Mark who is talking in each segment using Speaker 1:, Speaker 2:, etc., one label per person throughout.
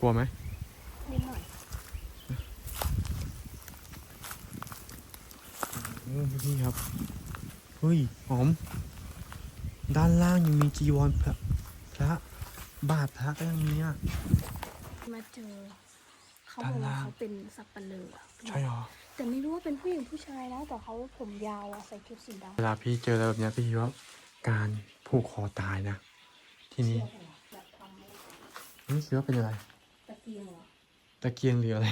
Speaker 1: กลัวไหม
Speaker 2: นิดหน่อย
Speaker 1: โอ้พี่ครับ เฮ้ย หอม ด้านล่างยังมีจีวรพระพระ บาทพระก็ยังมีอะ
Speaker 2: มาเจอ เขาบอกว่า
Speaker 1: ด้านล่าง
Speaker 2: เขาเป็นสับปะเลอ
Speaker 1: ใช่หรอ
Speaker 2: แต่ไม่รู้ว่าเป็นผู้หญิงผู้ชายนะแต่เขาผมยาวอะใส่ชุดสีดำ
Speaker 1: เวลาพี่เจออะไรแบบเนี้ยพี่คิดว่าการผูกคอตายนะ ที่นี่
Speaker 2: แบบทำ
Speaker 1: นี่คิดว่าเป็นอะไร
Speaker 2: ตะเกียงเหรอ
Speaker 1: ตะเกียงหรืออะไร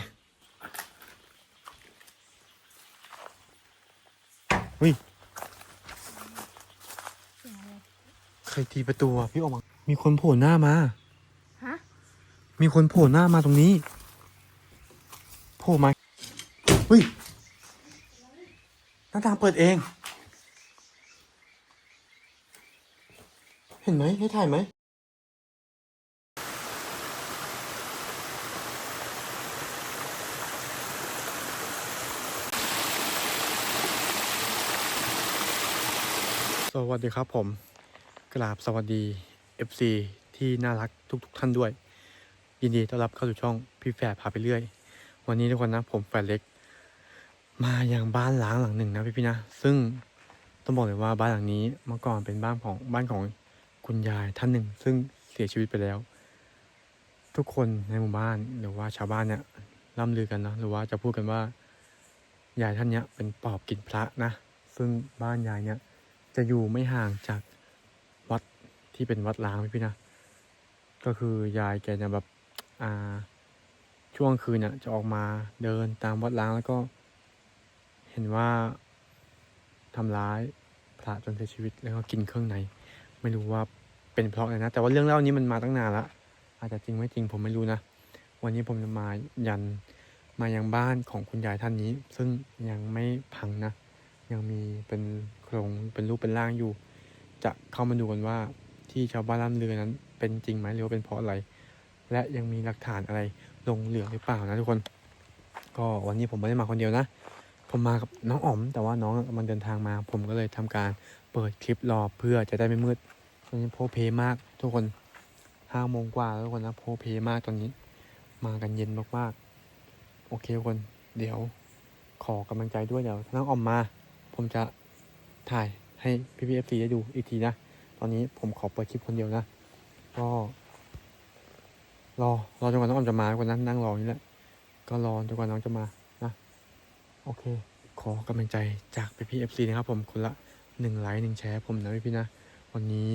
Speaker 1: เฮ้ย
Speaker 2: เสียงอะไร
Speaker 1: ใครทีประตูอะพี่ออกมามีคนโผล่หน้ามา
Speaker 2: ฮะ
Speaker 1: มีคนโผล่หน้ามาตรงนี้โผล่มาเฮ้ยหน้าต่างเปิดเอง เห็นไหมให้ถ่ายไหม วัสดีครับผมกราบสวัสดี FC ที่น่ารักทุกๆทท่านด้วย ยินดีต้อนรับเข้าสู่ช่องพี่แฝดพาไปเรื่อย วันนี้ทุกคนนะผมแฝดเล็ก มาอย่างบ้านล้างหลังหนึ่งนะพี่ๆนะ ซึ่งต้องบอกเลยว่าบ้านหลังนี้เมื่อก่อนเป็นบ้านของบ้านของคุณยายท่านหนึ่ง ซึ่งเสียชีวิตไปแล้ว ทุกคนในหมู่บ้านหรือว่าชาวบ้านเนี่ยล่ำลือกันนะหรือว่าจะพูดกันว่ายายท่านเนี้ยเป็นปอบกินพระนะ ซึ่งบ้านยายเนี่ย จะอยู่ไม่ห่างจากวัดที่เป็นวัดล้างพี่พี่นะ ก็คือยายแกจะแบบอ่าช่วงคืนเนี่ยจะออกมาเดินตามวัดล้างแล้วก็ เห็นว่าทำร้ายพระจนเสียชีวิตแล้วก็กินเครื่องใน ไม่รู้ว่าเป็นเพราะอะไรนะ แต่ว่าเรื่องเล่านี้มันมาตั้งนานละอาจจะจริงไม่จริงผมไม่รู้นะ วันนี้ผมจะมายันมายังบ้านของคุณยายท่านนี้ ซึ่งยังไม่พังนะ ยังมีเป็นโครงเป็นรูปเป็นร่างอยู่ จะเข้ามาดูกันว่าที่ชาวบ้านล่ำเรือนั้น เป็นจริงไหมหรือว่าเป็นเพราะอะไร และยังมีหลักฐานอะไรลงเหลือหรือเปล่านะทุกคน ก็วันนี้ผมไม่ได้มาคนเดียวนะ ผมมากับน้องอ๋อม แต่ว่าน้องกำลังเดินทางมา ผมก็เลยทำการเปิดคลิปรอเพื่อจะได้ไม่มืดตอนนี้โพลเพมากทุกคนห้าโมงกว่าแล้วทุกคนนะโพลเพมากตอนนี้ มากันเย็นมากๆ โอเคทุกคน เดี๋ยวขอกำลังใจด้วยเดี๋ยวถ้าน้องออมมา ผมจะถ่ายให้พี่พีเอฟซีได้ดูอีกทีนะ ตอนนี้ผมขอเปิดคลิปคนเดียวนะ ก็ รอ รอจนกว่าน้องออมจะมาก่อนนั้นนั่งรอนี่แหละ ก็รอจนกว่าน้องจะมานะ โอเค ขอกำลังใจจากพี่พีเอฟซีนะครับ ผมคนละหนึ่งไลค์หนึ่งแชร์ผมนะพี่พี่นะ วันนี้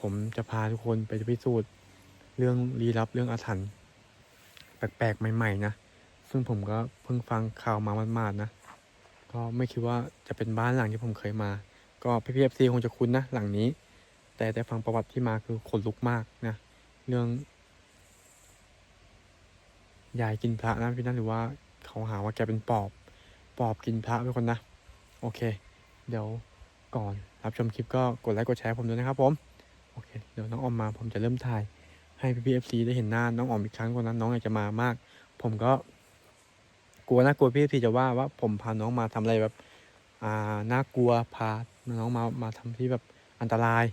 Speaker 1: ผมจะพาทุกคนไปพิสูจน์เรื่องลี้ลับเรื่องอาถรรพ์แปลกๆใหม่ ๆ นะ ซึ่งผมก็เพิ่งฟังข่าวมามาดๆนะ ก็ไม่คิดว่าจะเป็นบ้านหลังที่ผมเคยมา ก็พี่พีเอฟซีคงจะคุ้นนะ หลังนี้ แต่แต่ฟังประวัติที่มาคือขนลุกมากนะ เรื่องยายกินพระนะพี่นะหรือว่าเขาหาว่าแกเป็นปอบ ปอบกินพระทุกคนนะ โอเค เดี๋ยวก่อนรับชมคลิปก็กดไลค์กดแชร์ผมด้วยนะครับผม โอเค เดี๋ยวน้องออมมาผมจะเริ่มถ่ายให้พี่พีเอฟซีได้เห็นหน้าน้องออมอีกครั้งคนนั้นน้องอยากจะมามาก ผมก็ กลัวนะกลัวพี่พีจะว่าว่าผมพาน้องมาทำอะไรแบบ อ่าน่ากลัวพาน้องมามาทำที่แบบอันตราย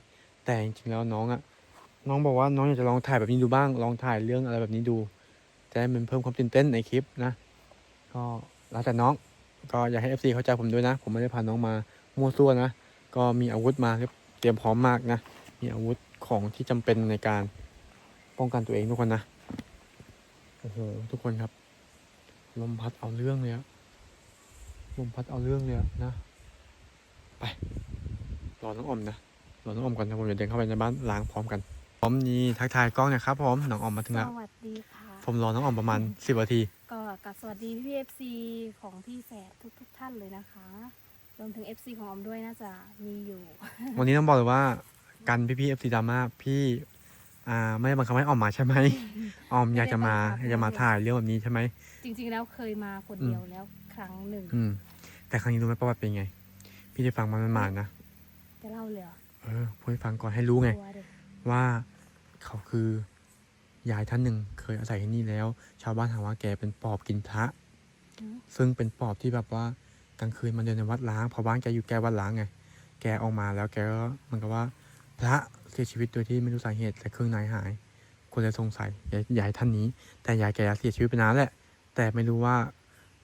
Speaker 1: แต่จริงๆแล้วน้องอะน้องบอกว่าน้องอยากจะลองถ่ายแบบนี้ดูบ้าง ลองถ่ายเรื่องอะไรแบบนี้ดูจะได้มันเพิ่มความตื่นเต้นในคลิปนะ ก็แล้วแต่น้องก็อยากให้ FC เข้าใจผมด้วยนะ ผมไม่ได้พาน้องมามั่วซั่วนะ ก็มีอาวุธมาเตรียมพร้อมมากนะ มีอาวุธของที่จำเป็นในการป้องกันตัวเองทุกคนนะ โอ้โห ทุกคนครับ ลมพัดเอาเรื่องเลยอะลมพัดเอาเรื่องเลยอะนะ ไป รอน้องออมนะ รอน้องออมก่อนนะผมจะเดินเข้าไปในบ้านล้างพร้อมกัน พร้อมนี้ทักทายกล้องหนะครับผมน้องออมมาถึง
Speaker 2: ส
Speaker 1: แล้ว
Speaker 2: วัสดีค่ะ
Speaker 1: ผมรอน้องออมประมาณสิบนาที
Speaker 2: ก็กับสวัสดีพี่เอฟซีของพี่แฝดทุกทุกๆท่านเลยนะคะ รวมถึง FC ของออมด้วยน่าจะมีอยู่
Speaker 1: วันนี้ต้องบอกเลยว่า กันพี่พี่เอฟซีดราม่าพี่ อ่าไม่ได้บังคับให้ออมมาใช่ไหมออมอยากจะมาอ
Speaker 2: ไม่ได้บังคับ
Speaker 1: ยากจะมาถ่ายเรื่องแบบนี้ใช่ไหม
Speaker 2: จริง ๆ แล้วเคยมาคนเดียวแล้วครั้งหนึ่ง
Speaker 1: อืม แต่ครั้งนี้รู้ไหมประวัติเป็นไง พี่ได้ฟังมามันมานะ
Speaker 2: จะเล่าเลยเหรอ
Speaker 1: เออพูดให้ฟังก่อนให้รู้ไง
Speaker 2: กลัวเลย
Speaker 1: ว่าเขาคือยายท่านหนึ่งเคยอาศัยที่นี่แล้ว ชาวบ้านถามว่าแกเป็นปอบกินพระ
Speaker 2: อืม
Speaker 1: ซึ่งเป็นปอบที่แบบว่ากลางคืนมาเดินในวัดล้างเพราะบ้านแกอยู่แกวัดล้างไง แกออกมาแล้วแกก็เหมันก็ว่า พระเสียชีวิตโดยที่ไม่รู้สาเหตุแต่เครื่องในหาย คนเลยสงสัยยายายท่านนี้ แต่ยายแกเสียชีวิตไปนานแหละ แต่ไม่รู้ว่า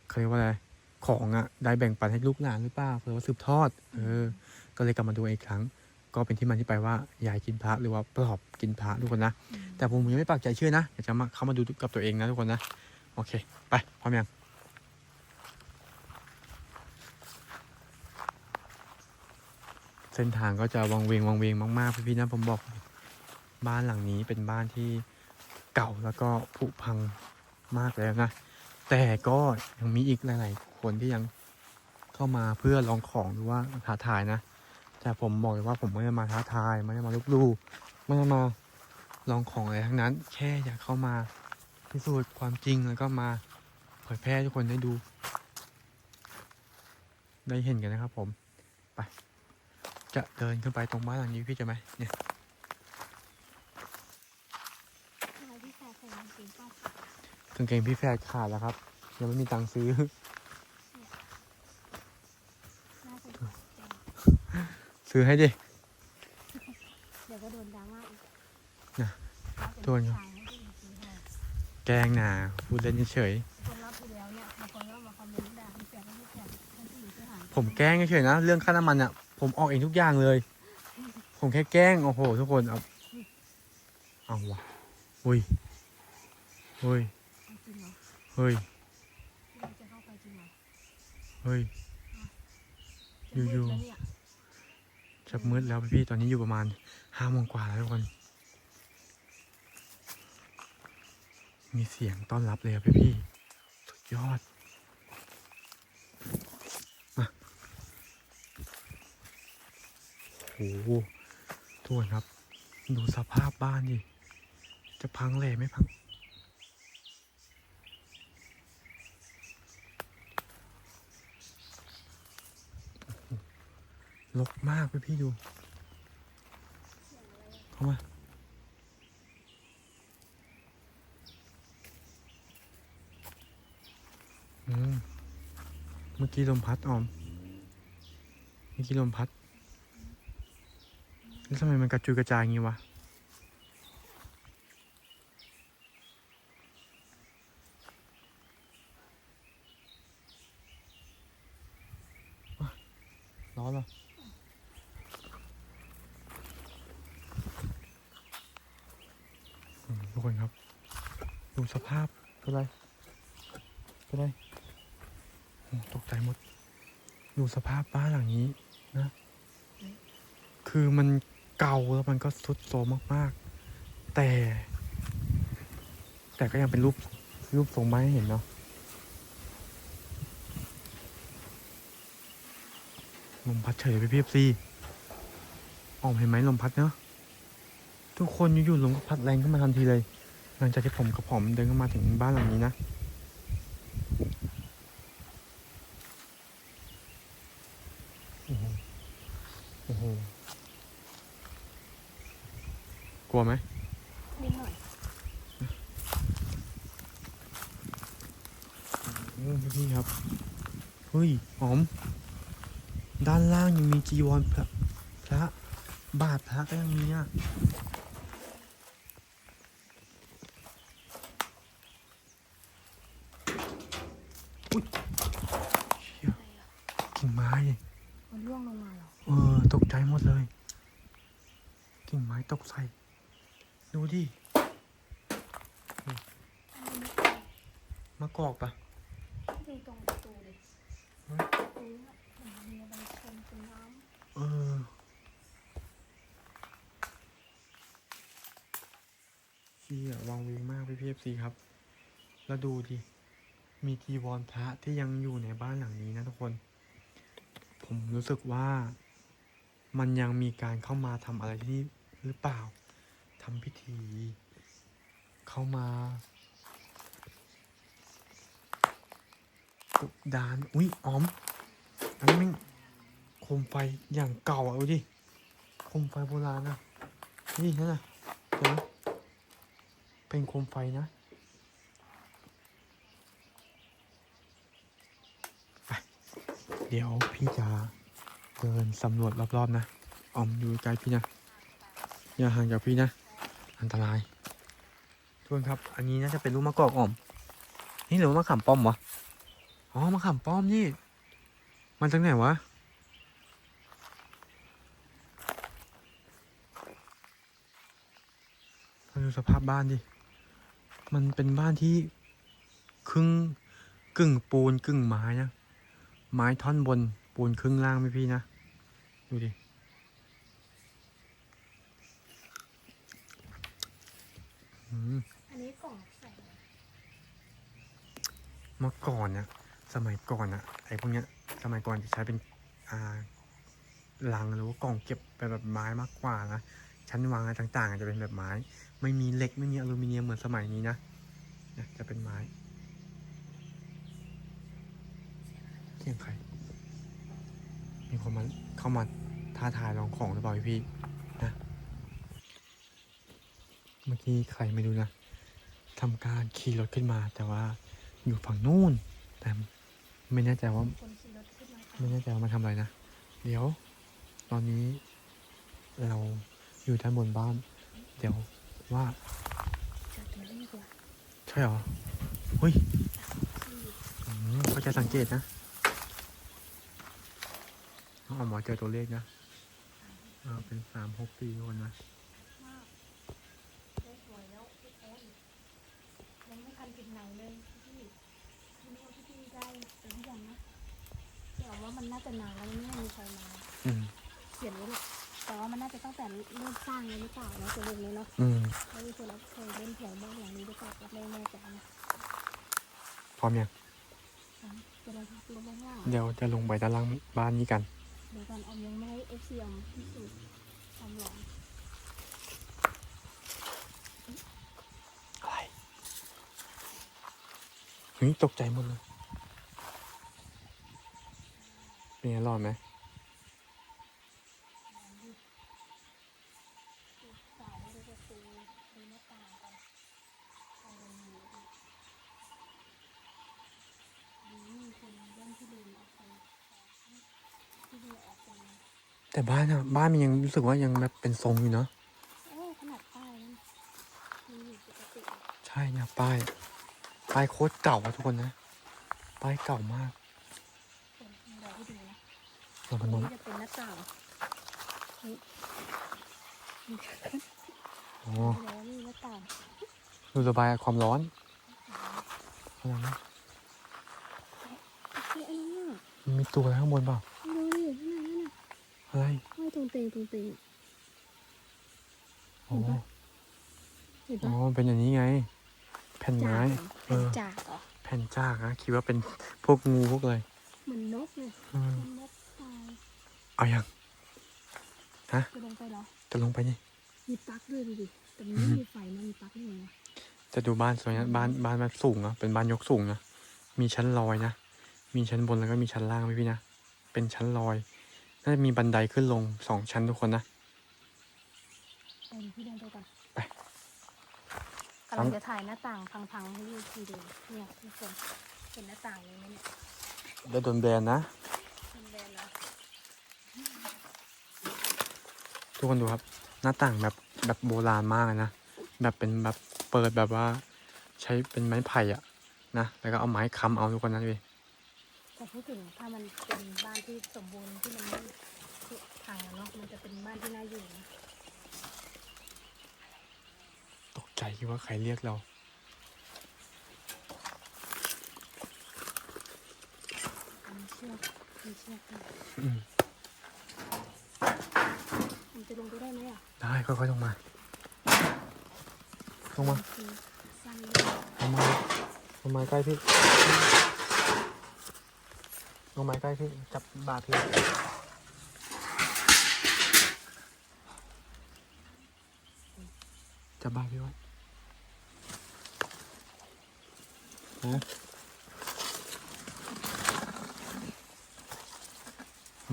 Speaker 1: เขาเรียกว่าอะไรของอะได้แบ่งปันให้ลูกหลานหรือเปล่าหรือว่าสืบทอดเออก็เลยกลับมาดูอีกครั้ง ก็เป็นที่มาที่ไปว่ายายกินพระหรือว่าปลอบกินพระทุกคนนะ แต่ผมยังไม่ปักใจเชื่อนะอยากจะมาเข้ามาดูกับตัวเองนะทุกคนนะโอเค ไปพร้อมยัง เส้นทางก็จะวังเวงวังเวงมากๆพี่ๆนะผมบอก บ้านหลังนี้เป็นบ้านที่เก่าแล้วก็ผุพังมากแล้วนะแต่ก็ยังมีอีกหลายๆคนที่ยังเข้ามาเพื่อลองของหรือว่าท้าทายนะแต่ผมบอกเลยว่าผมไม่ได้มาท้าทายไม่ได้มาลุกลูไม่ได้มาลองของอะไรทั้งนั้น แค่อยากเข้ามาพิสูจน์ความจริงแล้วก็มาเผยแพร่ทุกคนได้ดู ได้เห็นกันนะครับผมไป จะเดินขึ้นไปตรงบ้านหลังนี้พี่จะไหมเนี่ย
Speaker 2: อะไรที่แฟร์ใส่กางเกงป้อง
Speaker 1: กางเกงพี่แฟดขาดแล้วครับ ยังไม่มีตังค์ซื้อ
Speaker 2: น่าจะถูกใจ
Speaker 1: ซื้อให้ดิ
Speaker 2: เดี๋ยวก็โดนดราม่าอีก
Speaker 1: น่ะ
Speaker 2: ว่าเป็
Speaker 1: โดนอยู่
Speaker 2: ผู้ชายให้ผู้หญิงซื้อให้
Speaker 1: แกล้งหนาพูดเล่นเฉย
Speaker 2: คนรับอยู่แล้วเนี่ยบางคนก็มาคอมเมนต์ด่าพี่แฟร์ก็พี่แฟร์ท่านผู้หญิงที่หา
Speaker 1: ๆผมแกล้งเฉยๆนะ เรื่องค่าน้ำมันอะ ผมออกเองทุกอย่างเลย ผมแค่แกล้ง โอ้โห ทุกคน เอา เอาวะอุ้ยเฮ้ย
Speaker 2: เฮ้
Speaker 1: ย
Speaker 2: เฮ้
Speaker 1: ย อยู่ๆ
Speaker 2: แล้วเนี่ย
Speaker 1: จะมืดแล้วพี่ ตอนนี้อยู่ประมาณห้าโมงกว่าแล้วทุกคน มีเสียงต้อนรับเลยอะพี่ สุดยอด มาโอ้โหทุกคนครับ ดูสภาพบ้านดิ จะพังเลยไหม่พัง ลกมากพี่พี่ดู เข้ามาเมื่อกี้ลมพัดออม เมื่อกี้ลมพัด แล้วทำไมมันกระจุยกระจายอย่างงี้วะร้อนเหรออืมทุกคนครับ ดูสภาพเป็นไรเป็นไรโอ้ตกใจหมด ดูสภาพบ้านหลังนี้นะ คือมัน เก่าแล้วมันก็ทรุดโทรมมาก ๆ แต่ แต่ก็ยังเป็นรูปรูปทรงไม้ให้เห็นเนาะลมพัดเฉยไปพี่เอฟซีออกเห็นไหมลมพัดเนาะทุกคนอยู่ๆลมก็พัดแรงขึ้นมาทันทีเลย หลังจากที่ผมกับผมเดินเข้ามาถึงบ้านหลังนี้นะโอ้โหโอ้โห กลัวไหม
Speaker 2: นิดหน่อย
Speaker 1: โอ้พี่ครับ เฮ้ยหอม ด้านล่างยังมีจีวรพระพระ บาทพระก็ยังมีอะอุ้ยเชี่ยกิ่งไม้
Speaker 2: มันร่วงลงมาเหรอ
Speaker 1: เออ ตกใจหมดเลย กิ่งไม้ตกใส่ ดูดิมากอกปะ
Speaker 2: ดูตรงประตูเลย
Speaker 1: เฮ้ย
Speaker 2: ประตูเนี่ยมันมีอะไรชนเป็นน้
Speaker 1: เออเชี่ยวางเวงมากพี่พีเอฟซีครับ แล้วดูดิ มีจีวรพระที่ยังอยู่ในบ้านหลังนี้นะทุกคน ผมรู้สึกว่ามันยังมีการเข้ามาทำอะไรที่นี่หรือเปล่า ทำพิธี เข้ามากบดาน อุ้ยออม อันนี้ม่งโคมไฟอย่างเก่าอะดูดิโคมไฟโบราณนะนี่นั่นนะเห็นไหมเป็นโคมไฟนะเดี๋ยวพี่จะเดินสำรวจรอบๆนะออมอยู่ใกล้พี่นะ อย่าห่างจากพี่นะ อันตรายทุกคนครับ อันนี้น่าจะเป็นลูกมะกอกอ่อม นี่หรือว่ามะขามป้อมวะอ๋อมะขามป้อมนี่ มันจากไหนวะมาดูสภาพบ้านดิ มันเป็นบ้านที่ครึ่งกึ่งปูนกึ่งไม้นะ ไม้ท่อนบนปูนครึ่งล่างไหมพี่นะ ดูดิ อั
Speaker 2: นนี้กล่องใส่
Speaker 1: เมื่อก่อนเนี่ยสมัยก่อนอะไอ้พวกเนี้ย สมัยก่อนจะใช้เป็นอ่าลังหรือว่ากล่องเก็บเป็นแบบไม้มากกว่านะชั้นวางอะไรต่างๆจะเป็นแบบไม้ ไม่มีเหล็กไม่มีอลูมิเนียมเหมือนสมัยนี้นะนี่ยจะเป็นไม้เสียงใครมีคนมาเข้ามาท้าทายลองของหรือเปล่าพี่นะ เมื่อกี้ใครไม่รู้นะทำการขี่รถขึ้นมา แต่ว่าอยู่ฝั่งนู้นแต่ไม่แน่ใจว่าไม่แน่ใจว่ามาทำอะไรนะ เดี๋ยว ตอนนี้เราอยู่ด้านบนบ้าน เดี๋ยวว่าใช่เหรอเฮ้ยเขาจะสังเกตนะน้องออกมาเจอตัวเลขนะเป็นสามหกสี่คนนะ
Speaker 2: มากได้สวยแล้วทุกคนยังไม่ทันถึงไหนเลยพี่ไม่รู้ว่าพี่ได้เป็นยังนะแต่ว่ามันน่าจะนานแล้วไม่มีใครมา
Speaker 1: อืม
Speaker 2: เขียนไว้หรอกแต่ว่ามันน่าจะตั้งแต่เริ่มสร้างเลยหรือเปล่าเนาะตัวเลขนี้เนาะ
Speaker 1: อืม
Speaker 2: ไม่รู้ตัวเราเคยเล่นแถวบ้านหลังนี้หรือเปล่าก็ไม่แน่ใจนะ
Speaker 1: พร้อมยัง
Speaker 2: จะลองพักลงบ้างล่าง
Speaker 1: เดี๋ยวจะลงไปด้านล่างบ้านนี้กัน
Speaker 2: เดี๋ยวก่อนออมยังไม่ให้เอฟซีออมพิสูจน์ความหลอน
Speaker 1: อะไรเฮ้ยตกใจหมดเลยเป็นไงรอดไหม
Speaker 2: สายดูประตูดูหน้าต่างกันเอาลงมือดูนี่คนเล่นที่เดินออกไปที่เดินออกไป
Speaker 1: แต่บ้านอะบ้านมันยังรู้สึกว่ายังแบบเป็นทรงอยู่เนาะ
Speaker 2: โอ้ขนาดป้ายนั่นมีอยู่ปกติ
Speaker 1: ใช่เนี่ยป้าย ป้ายโคตรเก่าอะทุกคนนะ ป้ายเก่ามาก
Speaker 2: คนมีอะไรให้ดูนะ
Speaker 1: เรา
Speaker 2: ต
Speaker 1: พ
Speaker 2: รง
Speaker 1: นม
Speaker 2: นี้จะเป็นหน้าต่างนี่นี่
Speaker 1: โอ้
Speaker 2: แล้วนี่หน้าต่าง
Speaker 1: ดูระบายความร้อนอะไรนะ
Speaker 2: เฮ้ยอันนั้นน่ะ
Speaker 1: มันมีตัวอะไรข้างบนเปล่า
Speaker 2: ดูดิข้างในนั่นน่ะ
Speaker 1: อะไร
Speaker 2: ห้อยตรงเตงตรงเตง
Speaker 1: โอ้
Speaker 2: เห็น
Speaker 1: อ๋อ
Speaker 2: ปะ
Speaker 1: มันเป็นอย่างนี้ไง แผ่น
Speaker 2: จา
Speaker 1: ไม้
Speaker 2: ก
Speaker 1: เอ
Speaker 2: เป็น
Speaker 1: อ
Speaker 2: จากเหรอ
Speaker 1: แผ่นจากนะคิดว่าเป็นพวกงูพวกอะไร
Speaker 2: เหมือนนกเลย
Speaker 1: เออ
Speaker 2: เป็นนกตาย
Speaker 1: เอายัง
Speaker 2: จะลงไปเหรอ
Speaker 1: จะลงไปนี่
Speaker 2: มีปลั๊กด้วยดูดิแต่มันไม่มีไฟนะมีปลั๊กได้ไงวะ
Speaker 1: จะดูบ้านสวยนะบ้านบ้านแบบสูงนะเป็นบ้านยกสูงนะมีชั้นลอยนะมีชั้นบนแล้วก็มีชั้นล่างไหมพี่นะเป็นชั้นลอย น่าจะมีบันไดขึ้นลงสองชั้นทุกคนนะ
Speaker 2: เออพี่เดินไปก่อน
Speaker 1: ไป
Speaker 2: กำลังจะถ่ายหน้าต่างพังๆให้ดูทีเดียวเนี่ยทุกคนเห็นหน้าต่างเลยไหมเนี่ย
Speaker 1: เดี๋ยวโดนแบนนะ
Speaker 2: มันแบนแล้ว
Speaker 1: ทุกคนดูครับ หน้าต่างแบบแบบโบราณมากเลยนะแบบเป็นแบบเปิดแบบว่า ใช้เป็นไม้ไผ่อะนะแล้วก็เอาไม้ค้ำเอาทุกคนนะพี่
Speaker 2: แต่พูดถึงถ้ามันเป็นบ้านที่สมบูรณ์ที่มันไม่พังอะเนาะมันจะเป็นบ้านที่น่าอยู่นะ
Speaker 1: ตกใจคิดว่าใครเรียกเรา
Speaker 2: มีเชือกมีเชือกด้วย
Speaker 1: อืม
Speaker 2: มันจะลงไปได้ไหมอะ
Speaker 1: ได้ค่อยๆลงมาลงมา
Speaker 2: คือสั้นเลย
Speaker 1: ลงมาลงมาใกล้พี่ ลงมาใกล้พี่ จับบาพี่จับบาพี่ไว้นะ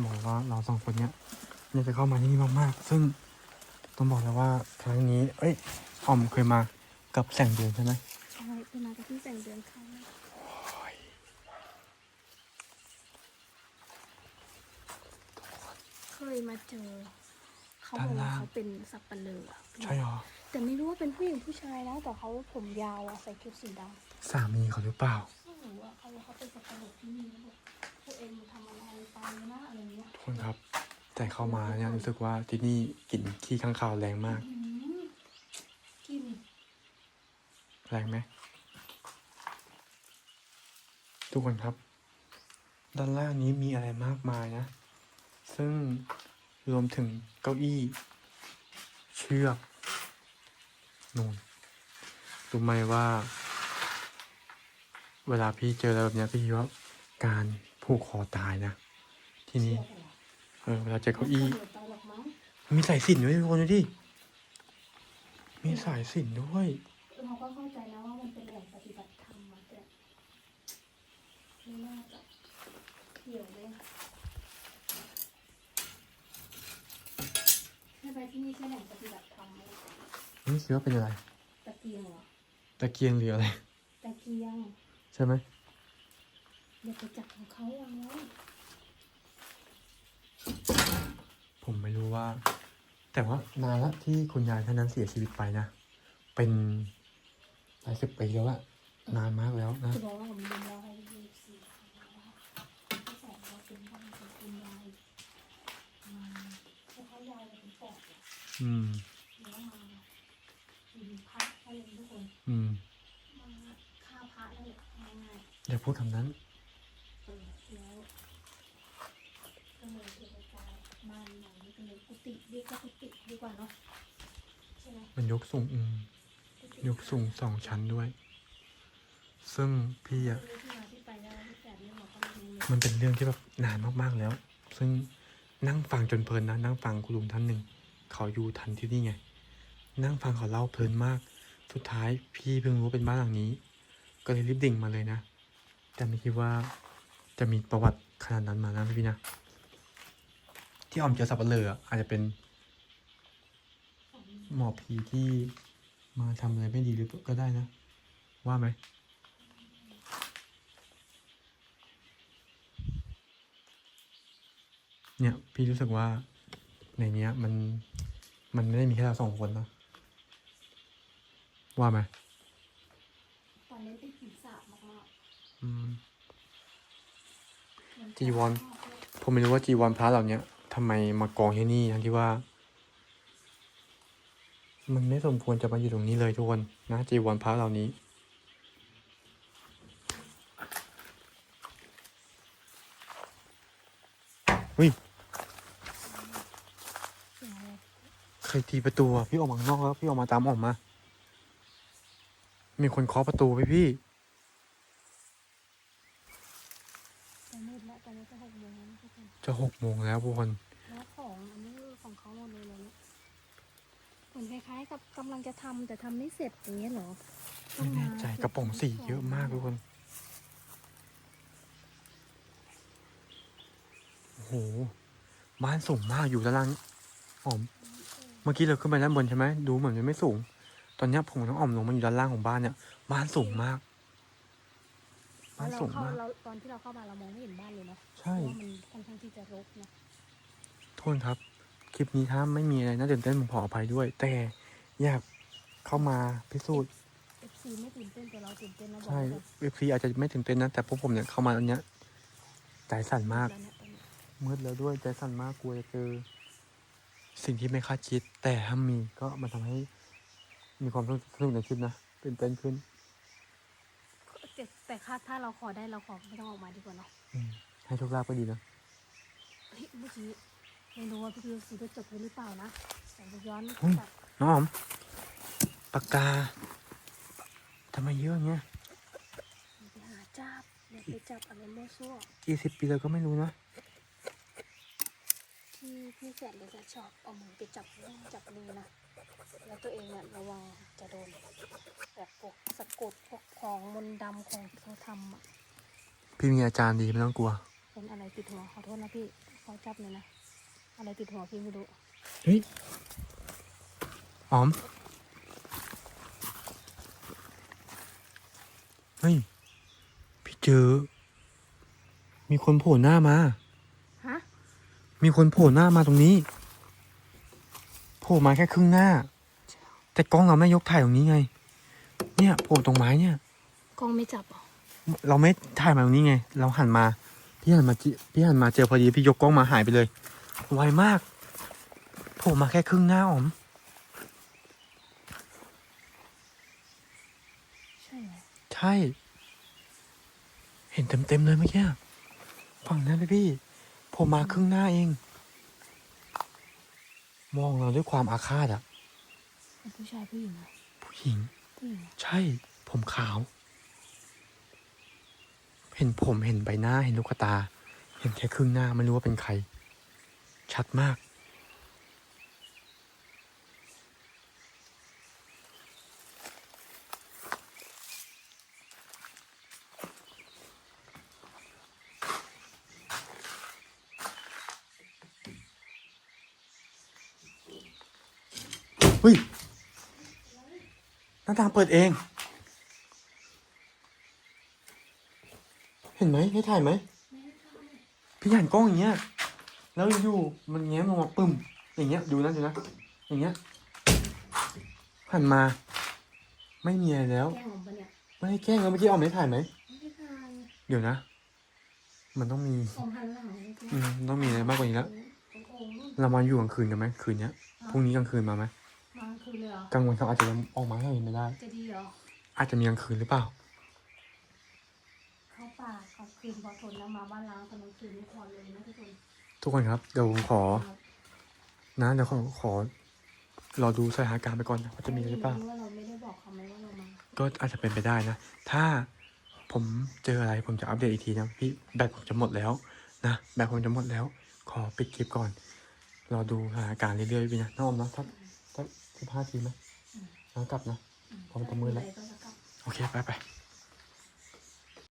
Speaker 1: บอกว่าเราสองคนเนี้ยเนี่ยจะเข้ามาที่นี่มากๆ ซึ่งต้องบอกเลยว่าครั้งนี้ เอ้ยอ่อมเคยมากับแสงเดือนใช่ไหม
Speaker 2: ใช่เป็นมากับที่แสงเดือนครั้งแรกเคยมาเจอ เขาบอก
Speaker 1: ด้าน
Speaker 2: ว่า
Speaker 1: ล่าง
Speaker 2: เขาเป็นสับปะเลออะ
Speaker 1: ใช่หรอ
Speaker 2: แต่ไม่รู้ว่าเป็นผู้หญิงผู้ชายนะ แต่เขาผมยาวอะใส่ชุดสีดำ
Speaker 1: สามีเขาหรือเปล่า
Speaker 2: ไม่รู้อะเขาบอกเขาเป็นสับปะเลอที่นี่แล้วบอกพวกเองทำอะไรไปนะอะไรเงี้ย
Speaker 1: ทุกคนครับ แต่เข้ามาเนี่ยรู้สึกว่าที่นี่กลิ่นขี้ข้างคาวแรงมาก
Speaker 2: อืมกิน
Speaker 1: แรงไหมทุกคนครับ ด้านล่างนี้มีอะไรมากมายนะ ซึ่งรวมถึงเก้าอี้ เชือกนูน รู้ไหมว่า เวลาพี่เจออะไรแบบเนี้ยพี่คิดว่าการผูกคอตายนะ ที่นี่เออเวลาเจอเก้าอี้
Speaker 2: เดี๋ยวไปหรอกมั้ง
Speaker 1: มีสายสิญจนด้วยทุกคนดูดิมีสายสิญจนด้วย
Speaker 2: เราก็เข้าใจนะว่ามันเป็นแหล่งปฏิบัติธรรมอะแต่ไม่น่าจะเกี่ยวเลยให้ไปที่นี่ใช่แหล่งปฏิบัติธรรมไหม
Speaker 1: นี่คิดว่าเป็นอะไร
Speaker 2: ตะเกียงเหรอ
Speaker 1: ตะเกียงหรืออะไร
Speaker 2: ตะเกียง
Speaker 1: ใช่ไหม
Speaker 2: เดี๋ยวไปจับของเขาวางไว้
Speaker 1: ผมไม่รู้ว่า แต่ว่านานละที่คุณยายท่านนั้นเสียชีวิตไปนะ เป็นหลายสิบปีแล้วอะนานมากแล้วนะ
Speaker 2: จะบอกว่าผมลืมเล่าให้ดูสิว่าที่แสนเราเป็นบ้านของคุณยายมาเพราะเขายายเป็นปอดเนี่ย
Speaker 1: อืม
Speaker 2: แล้วมามีพระให้เลยทุกคน
Speaker 1: อืม
Speaker 2: มาฆ่าพระนั่นแหละง่าย
Speaker 1: อย่าพูดคำนั้น
Speaker 2: ๆเออแล้วก็เลยเจรจาบ้านหลังนี้ก็เลยกุฏิเรียกว่ากุฏิดีกว่าเนาะใช่ไหม
Speaker 1: มันยกสูงอืม
Speaker 2: กุฏิ
Speaker 1: ยกสูงสองชั้นด้วย ซึ่งพี่อะ
Speaker 2: รู้ที่มาที่ไปแล้วที่แต่เรื่องเราก็ไม่รู้เลย
Speaker 1: มันเป็นเรื่องที่แบบนานมากๆแล้ว ซึ่งนั่งฟังจนเพลินนะ นั่งฟังคุณลุงท่านหนึ่ง เขาอยู่ทันที่นี่ไง นั่งฟังเขาเล่าเพลินมาก สุดท้ายพี่เพิ่งรู้ว่าเป็นบ้านหลังนี้ ก็เลยรีบดิ่งมาเลยนะ แต่ไม่คิดว่าจะมีประวัติขนาดนั้นมานะพี่นะ ที่ออมเจอสับปะเลอออาจจะเป็น หมอผีที่มาทำอะไรไม่ดีหรือเปล่าก็ได้นะ ว่าไหมเนี่ยพี่รู้สึกว่าในเนี้ยมันมันไม่ได้มีแค่เราสองคนนะ ว่าไหม
Speaker 2: ตอนนี้เป็นผีสาบมาก
Speaker 1: อืม
Speaker 2: ๆเหมือน
Speaker 1: จีวรผมไม่รู้ว่าจีวรพระเหล่าเนี้ยทำไมมากองที่นี่ทั้งที่ว่า มันไม่สมควรจะมาอยู่ตรงนี้เลยทุกคนนะจีวรพระเหล่านี้อุ้ย
Speaker 2: เสียงอะไร
Speaker 1: ใครตีประตูอะพี่ออกมาข้างนอกแล้วพี่ออกมาตามออกมา มีคนเคาะประตูไปพี่
Speaker 2: จะมืดแล้วตอนนี้จะหกโมงแล้วนะทุกคน
Speaker 1: จะหกโมงแล้วทุกคน
Speaker 2: แล้วของอันนี้ของเขาหมดเลยเลยเนี่ยเหมือนคล้ายๆ กับกำลังจะทำแต่ทำไม่เสร็จอย่างเงี้ยเหรอ
Speaker 1: ไม่แน่ใจกระป๋องสีเยอะมากทุกคนโอ้โหบ้านสูงมากอยู่ด้านล่างหอมเมื่อกี้เราขึ้นไปด้านบนใช่ไหมดูเหมือนจะไม่สูง ตอนเนี้ยผมต้องอ่อมลงมาอยู่ด้านล่างของบ้านเนี่ยบ้านสูงมากบ้าน
Speaker 2: เรา
Speaker 1: สูง
Speaker 2: เข้ามา
Speaker 1: ก
Speaker 2: เราตอนที่เราเข้ามาเรามองไม่เห็นบ้านเลยเนาะ
Speaker 1: ใช่
Speaker 2: เพราะว่ามันค่อนข้างที่จะรกนะ
Speaker 1: โทษครับ คลิปนี้ถ้าไม่มีอะไรน่าตื่นเต้นผมขออภัยด้วย แต่อยากเข้ามาพิสูจน์
Speaker 2: เอฟซีไม่ตื่นเต้นแต่เราตื่นเต้นนะบอก
Speaker 1: ใช่
Speaker 2: เลย
Speaker 1: เอฟซีอาจจะไม่ตื่นเต้นนะ แต่พวกผมเนี่ยเข้ามาอันเนี้ยใจสั่นมาก
Speaker 2: แล้วเนี่ยตอนนี้
Speaker 1: มืดแล้วด้วยใจสั่นมากกลัวจะเจอ สิ่งที่ไม่คาดคิด แต่ถ้ามีก็มันทำให้ มีความสนุกในคลิปนะตื่นเต้นขึ้น
Speaker 2: แต่แต่ค่าถ้าเราขอได้เราขอไม่ต้องออกมาดีกว่าเนาะ
Speaker 1: อืมให้โชคลาภก็ดีนะ
Speaker 2: เฮ้ยเมื่อกี้ไม่รู้ว่าพี่พีซีได้จดไว้หรือเปล่านะแต่ย้อน
Speaker 1: เฮ้ย
Speaker 2: กลับ
Speaker 1: น้องหอมปากกาทำไมเยอะอย่างเงี้ย
Speaker 2: ไปหาจับเดี๋ยวไปจับอะไรมั่วซั่ว
Speaker 1: กี่สิบปีแล้วก็ไม่รู้นะ
Speaker 2: ที่พี่แสนเลยจะชอบเอามือไปจับนู่นจับนี่นะ แล้วตัวเองเนี่ยระวังจะโดนแบบพวกสะกดพวกของมนต์ดำของเขาทำอะ
Speaker 1: พี่มีอาจารย์ดีไม่ต้องกลัว
Speaker 2: เป็นอะไรติดหัวขอโทษนะพี่เขาจับเลยนะ อะไรติดหัวพี่ไม่รู้
Speaker 1: เฮ้ยหอม เฮ้ย พี่เจอ มีคนโผล่หน้ามา
Speaker 2: ฮะ
Speaker 1: มีคนโผล่หน้ามาตรงนี้ ล่มาแค่ครึ่งหน้า แต่กล้องเราไม่ยกถ่ายตรงนี้ไง เนี่ยโผล่ตรงไม้เนี่ย
Speaker 2: กล้องไม่จับเหรอ
Speaker 1: เราไม่ถ่ายมาตรงนี้ไง เราหันมา พี่หันมาจิพี่หันมาเจอพอดีพี่ยกกล้องมาหายไปเลย ไวมากโผล่มาแค่ครึ่งหน้าอ๋อม
Speaker 2: ใช่เหรอ
Speaker 1: ใช่ เห็นเต็มเต็มๆเลยเมื่อกี้ ฝั่งนั้นเลยพี่โผล่มาครึ่งหน้าเอง มองเราด้วยความอาฆาตอะ
Speaker 2: เป็นผู้ชายผู้หญิงเหรอ
Speaker 1: ผู้หญิง
Speaker 2: ผู้หญิงเหรอ
Speaker 1: ใช่ผมขาว เห็นผมเห็นใบหน้าเห็นลูกตา เห็นแค่ครึ่งหน้าไม่รู้ว่าเป็นใคร ชัดมาก เฮ้ยหน้าต่างเปิดเอง เห็นไหมให้ถ่ายไหม พี่หันกล้องอย่างเงี้ย แล้วอยู่ๆมันแง้มลงมาปึ้ม อย่างเงี้ย ดูนะดูนะ อย่างเงี้ยหันมา ไม่มีอะไรแล้ว
Speaker 2: แกล้งผมปะเนี่ย
Speaker 1: ไม่ได้แกล้งแล้วเมื่อกี้เอาไม่ถ่ายไหม
Speaker 2: ไม่ได้ทาน
Speaker 1: เดี๋ยวนะ มันต้องมี
Speaker 2: ผมหันหลังเลย
Speaker 1: อืม ต้องมีอะไรมากกว่านี้แล้ว
Speaker 2: โอ้โห
Speaker 1: เรามาอยู่กลางคืนกันไหมคืนเนี้ย พรุ่งนี้กลางคืนมาไหม
Speaker 2: ก
Speaker 1: ลางวันเขาอาจจะยังออกมาให้เราเห็นไม่ได้
Speaker 2: จะดีเหรอ
Speaker 1: อาจจะมีกลางคืนหรือเปล่า
Speaker 2: เข้าป่าขอบคืนพอทนแล้วมาบ้านล้างตอนกลางคืนไม่พอเลยนะทุกคน
Speaker 1: ทุกคนครับ เดี๋ยวผมขอ นะเดี๋ยวขอขอรอดูสถานการณ์ไปก่อนนะว่าจะมีอะไรหรือเปล่า
Speaker 2: ว่าเราไม่ได้บอกเขาไหมว่าเรามา
Speaker 1: ก็อาจจะเป็นไปได้นะ ถ้าผมเจออะไรผมจะอัปเดตอีกทีนะพี่แบตผมจะหมดแล้วนะแบตผมจะหมดแล้ว ขอปิดคลิปก่อน รอดูสถานการณ์เรื่อยๆพี่นะน้องออมนะถ้าถ้า สิบห้าทีไหมแล้วกลับนะพอมันจะมืดแล้ว
Speaker 2: ไปก็จะกลับ
Speaker 1: โอเค ไปไป